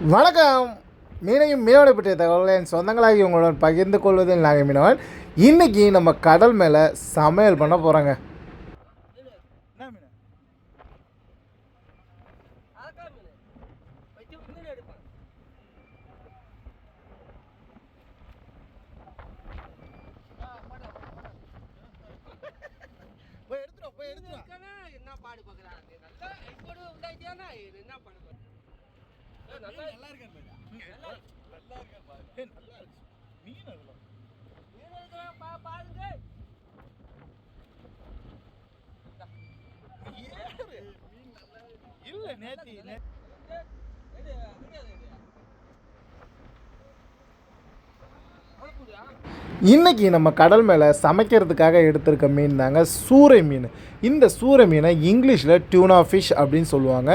வணக்கம். மீனையும் மீனோட பற்றிய தகவல்களை என் சொந்தங்களாகி உங்களுடன் பகிர்ந்து கொள்வதில் நாங்கள் மீனவன். இன்னைக்கு நம்ம கடல் மேலே சமையல் பண்ண போகிறோங்க என்ன பாடு பார்க்கறாங்க? நல்லா இப்போ உண்டாயிட்டியானா என்ன பாடு பார்க்க நல்லா நல்லா மீன் இருக்கிறான் பா பாருங்க இல்லை நேத்தி. இன்னைக்கு நம்ம கடல் மேலே சமைக்கிறதுக்காக எடுத்திருக்க மீன் தாங்க சூறை மீன். இந்த சூறை மீனை இங்கிலீஷில் டியூனா ஃபிஷ் அப்படின்னு சொல்லுவாங்க.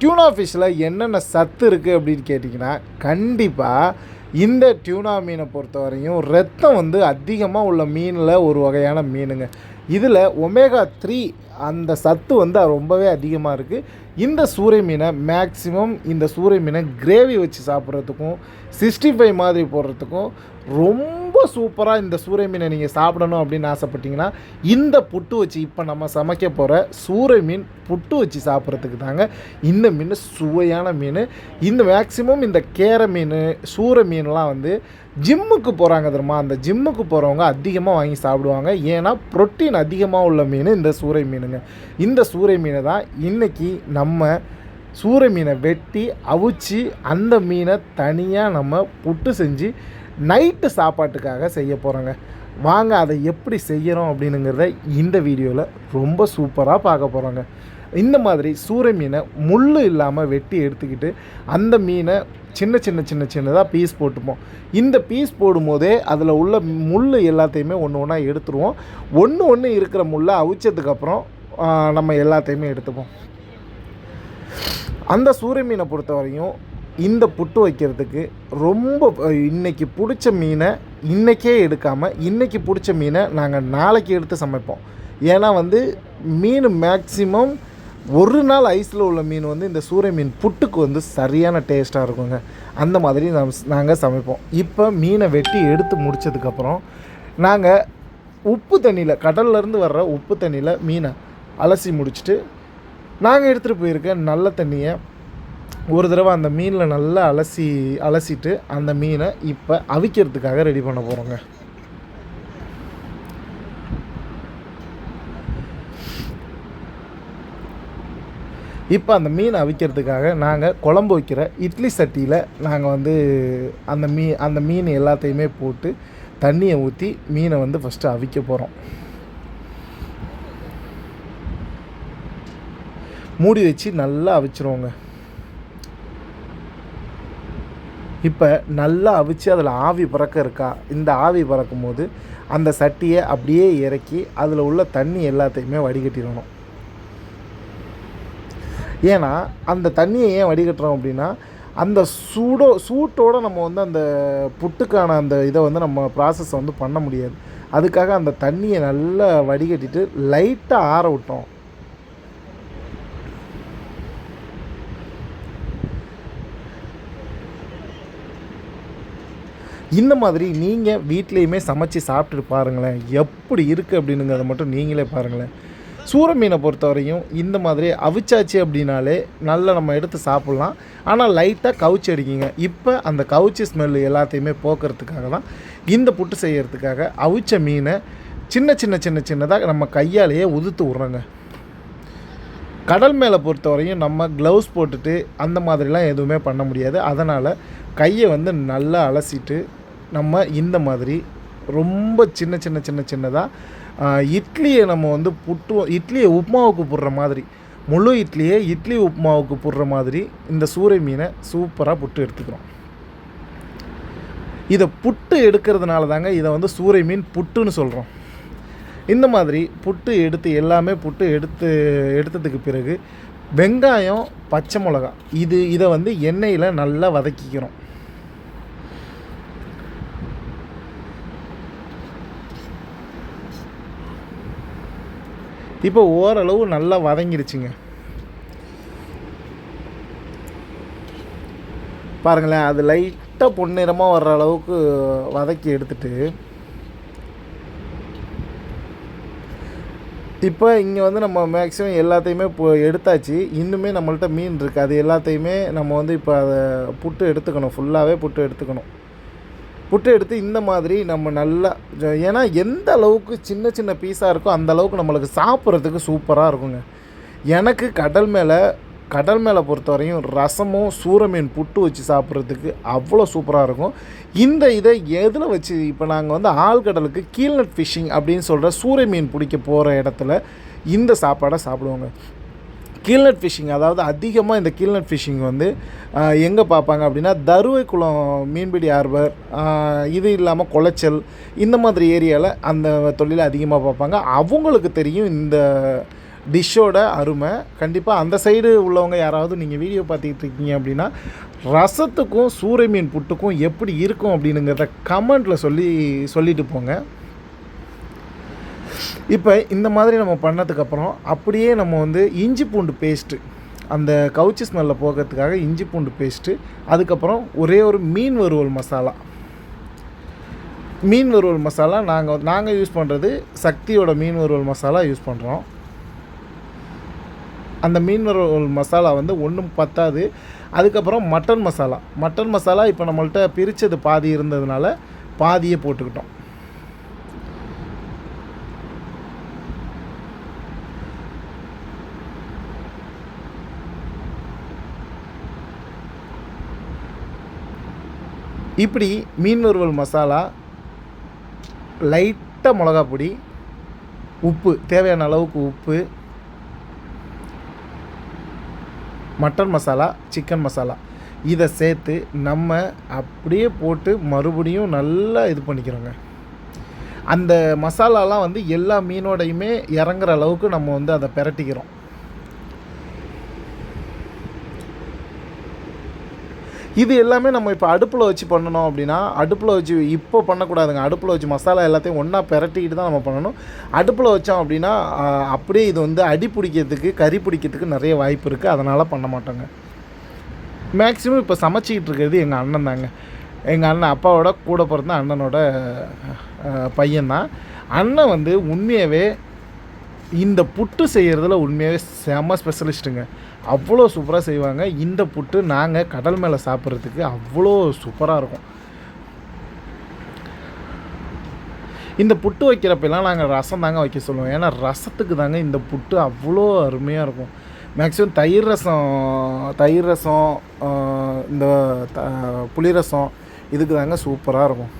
டியூனா ஃபிஷ்ஷில் என்னென்ன சத்து இருக்குது அப்படின்னு கேட்டிங்கன்னா கண்டிப்பாக இந்த டியூனா மீனை பொறுத்தவரையும் ரத்தம் வந்து அதிகமாக உள்ள மீனில் ஒரு வகையான மீனுங்க. இதில் ஒமேகா த்ரீ அந்த சத்து வந்து ரொம்பவே அதிகமாக இருக்குது இந்த சூரிய மீனை மேக்ஸிமம் இந்த சூரிய மீனை கிரேவி வச்சு சாப்பிட்றதுக்கும் சிக்ஸ்டி ஃபைவ் மாதிரி போடுறதுக்கும் ரொம்ப சூப்பராக இந்த சூறை மீனை நீங்கள் சாப்பிடணும் அப்படின்னு ஆசைப்பட்டீங்கன்னா இந்த புட்டு வச்சு இப்போ நம்ம சமைக்க போகிற சூறை மீன் புட்டு வச்சு சாப்பிட்றதுக்கு தாங்க இந்த மீன் சுவையான மீன். இந்த மேக்ஸிமம் இந்த கேரை மீன் சூறை மீன்லாம் வந்து ஜிம்முக்கு போகிறாங்க தெரியுமா? அந்த ஜிம்முக்கு போகிறவங்க அதிகமாக வாங்கி சாப்பிடுவாங்க. ஏன்னா புரோட்டீன் அதிகமாக உள்ள மீன் இந்த சூறை மீனுங்க. இந்த சூறை மீனை தான் இன்றைக்கி நம்ம சூறை மீனை வெட்டி அவிச்சு அந்த மீனை தனியாக நம்ம புட்டு செஞ்சு நைட்டு சாப்பாட்டுக்காக செய்ய போகிறோங்க வாங்க அதை எப்படி செய்கிறோம் அப்படின்னுங்கிறத இந்த வீடியோவில் ரொம்ப சூப்பராக பார்க்க போகிறோங்க இந்த மாதிரி சூறை மீனை முள் இல்லாமல் வெட்டி எடுத்துக்கிட்டு அந்த மீனை சின்ன சின்ன சின்ன சின்னதாக பீஸ் போட்டுப்போம். இந்த பீஸ் போடும்போதே அதில் உள்ள முள் எல்லாத்தையுமே ஒன்று ஒன்றா எடுத்துருவோம். ஒன்று ஒன்று இருக்கிற முள்ளை அவிச்சதுக்கப்புறம் நம்ம எல்லாத்தையுமே எடுத்துப்போம். அந்த சூறை மீனை பொறுத்த வரையும் இந்த புட்டு வைக்கிறதுக்கு ரொம்ப இன்றைக்கி பிடிச்ச மீனை இன்றைக்கே எடுக்காமல் இன்றைக்கி பிடிச்ச மீனை நாங்கள் நாளைக்கு எடுத்து சமைப்போம். ஏன்னா வந்து மீன் மேக்ஸிமம் ஒரு நாள் ஐஸில் உள்ள மீன் வந்து இந்த சூரிய மீன் புட்டுக்கு வந்து சரியான டேஸ்ட்டாக இருக்குங்க. அந்த மாதிரி நம் நாங்கள் சமைப்போம். இப்போ மீனை வெட்டி எடுத்து முடிச்சதுக்கப்புறம் நாங்கள் உப்பு தண்ணியில் கடல்லேருந்து வர்ற உப்பு தண்ணியில் மீனை அலசி முடிச்சுட்டு நாங்கள் எடுத்துகிட்டு போயிருக்க நல்ல தண்ணியை ஒரு தடவை அந்த மீனில் நல்லா அலசி அலசிட்டு அந்த மீனை இப்போ அவிக்கிறதுக்காக ரெடி பண்ண போகிறோங்க இப்போ அந்த மீன் அவிக்கிறதுக்காக நாங்கள் குழம்பு வைக்கிற இட்லி சட்டியில் நாங்கள் வந்து அந்த மீ அந்த மீன் எல்லாத்தையுமே போட்டு தண்ணியை ஊற்றி மீனை வந்து ஃபஸ்ட்டு அவிக்க போகிறோம் மூடி வச்சு நல்லா அவிச்சிருவோங்க. இப்போ நல்லா அவிச்சு அதில் ஆவி பறக்க இருக்கா? இந்த ஆவி பறக்கும் போது அந்த சட்டியை அப்படியே இறக்கி அதில் உள்ள தண்ணி எல்லாத்தையுமே வடிகட்டிடணும். ஏன்னா அந்த தண்ணியை ஏன் வடிகட்டுறோம் அப்படின்னா அந்த சூடோ சூட்டோடு நம்ம வந்து அந்த புட்டுக்கான அந்த இதை வந்து நம்ம ப்ராசஸை வந்து பண்ண முடியாது. அதுக்காக அந்த தண்ணியை நல்லா வடிகட்டிட்டு லைட்டாக ஆற விட்டோம். இந்த மாதிரி நீங்கள் வீட்லேயுமே சமைச்சு சாப்பிட்டுட்டு பாருங்களேன். எப்படி இருக்குது அப்படின்னுங்கிறத மட்டும் நீங்களே பாருங்களேன். சூர மீனை பொறுத்தவரையும் இந்த மாதிரி அவிச்சாச்சு அப்படின்னாலே நல்லா நம்ம எடுத்து சாப்பிட்லாம். ஆனால் லைட்டாக கவுச்சி அடிக்கிங்க. இப்போ அந்த கவுச்சி ஸ்மெல் எல்லாத்தையுமே போக்குறதுக்காக தான் இந்த புட்டு செய்யறதுக்காக அவிச்ச மீனை சின்ன சின்ன சின்ன சின்னதாக நம்ம கையாலேயே உதுத்து விட்றோங்க. கடல் மேலே பொறுத்தவரையும் நம்ம க்ளவுஸ் போட்டுட்டு அந்த மாதிரிலாம் எதுவுமே பண்ண முடியாது. அதனால் கையை வந்து நல்லா அலசிட்டு நம்ம இந்த மாதிரி ரொம்ப சின்ன சின்ன சின்ன சின்னதாக இட்லியை நம்ம வந்து புட்டு இட்லியை உப்புமாவுக்கு போடுற மாதிரி முழு இட்லியை இட்லி உப்புமாவுக்கு போடுற மாதிரி இந்த சூறை மீனை சூப்பராக புட்டு எடுத்துக்கிறோம். இதை புட்டு எடுக்கிறதுனால தாங்க இதை வந்து சூறை மீன் புட்டுன்னு சொல்கிறோம் இந்த மாதிரி புட்டு எடுத்து எல்லாமே புட்டு எடுத்து எடுத்ததுக்கு பிறகு வெங்காயம் பச்சை மிளகா இது இதை வந்து எண்ணெயில் நல்லா வதக்கிக்கிறோம். இப்போ ஓரளவு நல்லா வதங்கிருச்சுங்க பாருங்களேன் அது லைட்டாக பொன்னிறமாக வர்ற அளவுக்கு வதக்கி எடுத்துட்டு இப்போ இங்கே வந்து நம்ம மேக்ஸிமம் எல்லாத்தையுமே இப்போ எடுத்தாச்சு. இன்னுமே நம்மள்ட்ட மீன் இருக்குது அது எல்லாத்தையுமே நம்ம வந்து இப்போ அதை புட்டு எடுத்துக்கணும். ஃபுல்லாகவே புட்டு எடுத்துக்கணும். புட்டு எடுத்து இந்த மாதிரி நம்ம நல்லா ஜ- ஏன்னா எந்த அளவுக்கு சின்ன சின்ன பீஸாக இருக்கோ அந்த அளவுக்கு நம்மளுக்கு சாப்பிட்றதுக்கு சூப்பராக இருக்குங்க. எனக்கு கடல் மேலே கடல் மேலே பொறுத்தவரையும் ரசமும் சூரமீன் புட்டு வச்சு சாப்பிட்றதுக்கு அவ்வளோ சூப்பராக இருக்கும். இந்த இதை எதில் வச்சு இப்போ நாங்கள் வந்து ஆழ்கடலுக்கு கீழ்நட் ஃபிஷ்ஷிங் அப்படின்னு சொல்கிற சூரை மீன் பிடிக்க போகிற இடத்துல இந்த சாப்பாடை சாப்பிடுவோங்க. கீழ்நட் ஃபிஷிங் அதாவது அதிகமாக இந்த கீழ்நட் ஃபிஷிங் வந்து எங்கே பார்ப்பாங்க அப்படின்னா தருவை குளம் மீன்பிடி ஆர்வர் இது இல்லாமல் குளச்சல் இந்த மாதிரி ஏரியாவில் அந்த தொழிலை அதிகமாக பார்ப்பாங்க. அவங்களுக்கு தெரியும் இந்த டிஷ்ஷோட அருமை. கண்டிப்பாக அந்த சைடு உள்ளவங்க யாராவது நீங்கள் வீடியோ பார்த்துக்கிட்டு இருக்கீங்க அப்படின்னா ரசத்துக்கும் சூறை மீன் புட்டுக்கும் எப்படி இருக்கும் அப்படின்னுங்கிறத கமெண்ட்டில் சொல்லி சொல்லிட்டு போங்க. இப்போ இந்த மாதிரி நம்ம பண்ணதுக்கப்புறம் அப்படியே நம்ம வந்து இஞ்சி பூண்டு பேஸ்ட்டு அந்த கவுச்சி ஸ்மெல்ல போகிறதுக்காக இஞ்சி பூண்டு பேஸ்ட்டு அதுக்கப்புறம் ஒரே ஒரு மீன் வறுவல் மசாலா. மீன் வறுவல் மசாலா நாங்கள் நாங்கள் யூஸ் பண்ணுறது சக்தியோட மீன் வறுவல் மசாலா யூஸ் பண்ணுறோம் அந்த மீன் வறுவல் மசாலா வந்து ஒன்றும் பத்தாது. அதுக்கப்புறம் மட்டன் மசாலா. மட்டன் மசாலா இப்போ நம்மள்கிட்ட பிரித்தது பாதி இருந்ததுனால பாதியை போட்டுக்கிட்டோம். இப்படி மீன் வறுவல் மசாலா லைட்டாக மிளகா பொடி உப்பு தேவையான அளவுக்கு உப்பு மட்டன் மசாலா சிக்கன் மசாலா. இதை சேர்த்து நம்ம அப்படியே போட்டு மறுபடியும் நல்லா இது பண்ணிக்கிறோங்க. அந்த மசாலாலாம் வந்து எல்லா மீனோடையுமே இறங்குற அளவுக்கு நம்ம வந்து அதை பெரட்டிக்கிறோம். இது எல்லாமே நம்ம இப்போ அடுப்பில் வச்சு பண்ணணும் அப்படின்னா அடுப்பில் வச்சு இப்போ பண்ணக்கூடாதுங்க. அடுப்பில் வச்சு மசாலா எல்லாத்தையும் ஒன்றா பிரட்டிக்கிட்டு தான் நம்ம பண்ணணும். அடுப்பில் வச்சோம் அப்படின்னா அப்படியே இது வந்து அடி பிடிக்கிறதுக்கு கறி பிடிக்கிறதுக்கு நிறைய வாய்ப்பு இருக்குது அதனால் பண்ண மாட்டோங்க. மேக்ஸிமம் இப்போ சமைச்சிக்கிட்டு இருக்கிறது எங்கள் அண்ணன் தாங்க. எங்கள் அண்ணன் அப்பாவோட கூட பிறந்த அண்ணனோட பையன்தான் அண்ணன் வந்து உண்மையாகவே இந்த புட்டு செய்கிறதுல உண்மையாகவே செம ஸ்பெஷலிஸ்ட்டுங்க அவ்வளோ சூப்பராக செய்வாங்க. இந்த புட்டு நாங்கள் கடல் மேலே சாப்பிட்றதுக்கு அவ்வளோ சூப்பராக இருக்கும். இந்த புட்டு வைக்கிறப்பெல்லாம் நாங்கள் ரசம் தாங்க வைக்க சொல்லுவோம். ஏன்னா ரசத்துக்கு தாங்க இந்த புட்டு அவ்வளோ அருமையாக இருக்கும். மேக்ஸிமம் தயிர் ரசம் தயிர் ரசம் இந்த த புளி ரசம் இதுக்கு தாங்க சூப்பராக இருக்கும்.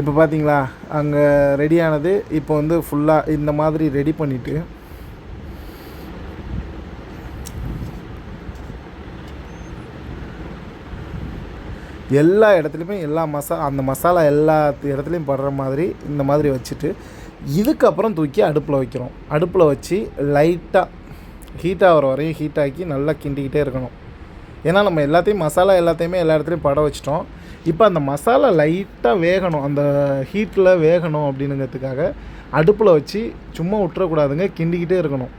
இப்போ பார்த்தீங்களா அங்கே ரெடியானது இப்போ வந்து ஃபுல்லாக இந்த மாதிரி ரெடி பண்ணிவிட்டு எல்லா இடத்துலையுமே எல்லா மசா அந்த மசாலா எல்லா இடத்துலையும் படுற மாதிரி இந்த மாதிரி வச்சுட்டு இதுக்கப்புறம் தூக்கி அடுப்பில் வைக்கிறோம். அடுப்பில் வச்சு லைட்டாக ஹீட் ஆகிற வரையும் ஹீட் ஆக்கி நல்லா கிண்டிக்கிட்டே இருக்கணும். ஏன்னா நம்ம எல்லாத்தையும் மசாலா எல்லாத்தையுமே எல்லா இடத்துலையும் பட வச்சிட்டோம். இப்போ அந்த மசாலா லைட்டாக வேகணும். அந்த ஹீட்டில் வேகணும் அப்படின்னுங்கிறதுக்காக அடுப்பில் வச்சு சும்மா விட்டுறக்கூடாதுங்க கிண்டிக்கிட்டே இருக்கணும்.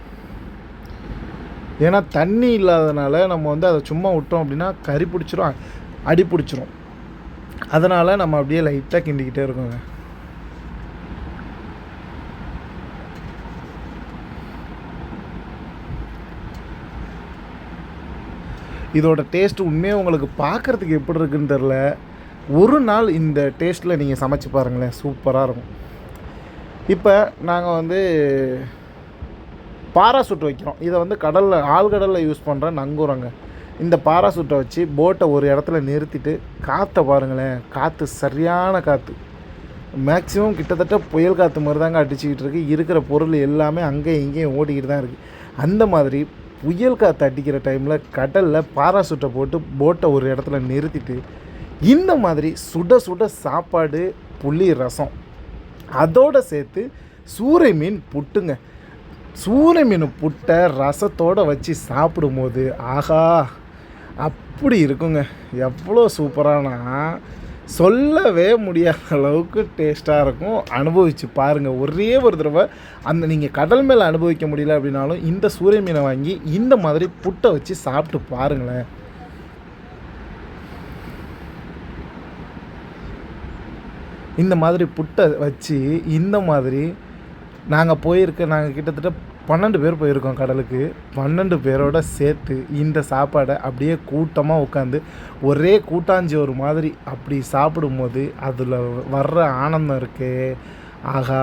ஏன்னா தண்ணி இல்லாதனால நம்ம வந்து அதை சும்மா விட்டோம் அப்படின்னா கறி பிடிச்சிரும். அடி பிடிச்சிரும். அதனால் நம்ம அப்படியே லைட்டாக கிண்டிக்கிட்டே இருக்கோங்க. இதோட டேஸ்ட் உண்மையாக உங்களுக்கு பார்க்குறதுக்கு எப்படி இருக்குன்னு தெரில ஒரு நாள் இந்த டேஸ்ட்டில் நீங்கள் சமைச்சு பாருங்களேன். சூப்பராக இருக்கும். இப்போ நாங்கள் வந்து பாராசூட் வைக்கிறோம். இதை வந்து கடலில் ஆழ்கடலில் யூஸ் பண்ணுற நங்கூரங்க. இந்த பாராசூட்டை வச்சு போட்டை ஒரு இடத்துல நிறுத்திட்டு காற்றை பாருங்களேன் காற்று சரியான காற்று மேக்ஸிமம் கிட்டத்தட்ட புயல் காற்று மாதிரி தாங்க அடிச்சுக்கிட்டு இருக்குது இருக்கிற பொருள் எல்லாமே அங்கேயும் இங்கேயும் ஓடிக்கிட்டு தான் இருக்குது அந்த மாதிரி புயல் காற்று அடிக்கிற டைமில் கடலில் பாராசூட்டை போட்டு போட்டை ஒரு இடத்துல நிறுத்திட்டு இந்த மாதிரி சுட சுட சாப்பாடு புளி ரசம். அதோடு சேர்த்து சூறை மீன் புட்டுங்க. சூறை மீன் புட்டை ரசத்தோடு வச்சு சாப்பிடும்போது ஆஹா! அப்படி இருக்குங்க. எவ்வளோ சூப்பரானா சொல்லவே முடியாத அளவுக்கு டேஸ்ட்டாக இருக்கும். அனுபவித்து பாருங்கள் ஒரே ஒரு தடவை அந்த நீங்கள் கடல் மேலே அனுபவிக்க முடியல அப்படின்னாலும் இந்த சூரிய மீனை வாங்கி இந்த மாதிரி புட்டை வச்சு சாப்பிட்டு பாருங்களேன். இந்த மாதிரி புட்டை வச்சு இந்த மாதிரி நாங்கள் போயிருக்க நாங்கள் கிட்டத்தட்ட பன்னெண்டு பேர் போயிருக்கோம் கடலுக்கு. பன்னெண்டு பேரோட சேர்த்து இந்த சாப்பாடை அப்படியே கூட்டமாக உட்காந்து ஒரே கூட்டாஞ்சி ஒரு மாதிரி அப்படி சாப்பிடும்போது அதில் வர்ற ஆனந்தம் இருக்கே. ஆகா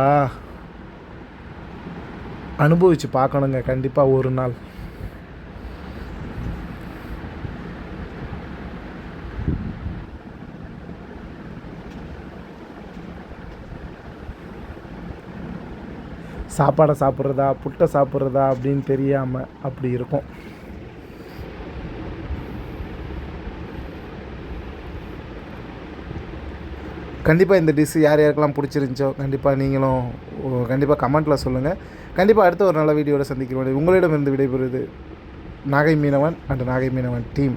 அனுபவித்து பார்க்கணுங்க. கண்டிப்பாக ஒரு நாள். சாப்பாடை சாப்பிட்றதா புட்டை சாப்பிட்றதா அப்படின்னு தெரியாமல் அப்படி இருக்கும். கண்டிப்பாக இந்த டிஷ் யார் யாருக்கெல்லாம் பிடிச்சிருந்துச்சோ கண்டிப்பாக நீங்களும் கண்டிப்பாக கமெண்ட்டில் சொல்லுங்கள் கண்டிப்பாக அடுத்த ஒரு நல்ல வீடியோவில் சந்திக்கிறோம். உங்களிடமிருந்து விடைபெறுவது நாகை மீனவன் அண்ட் நாகை மீனவன் டீம்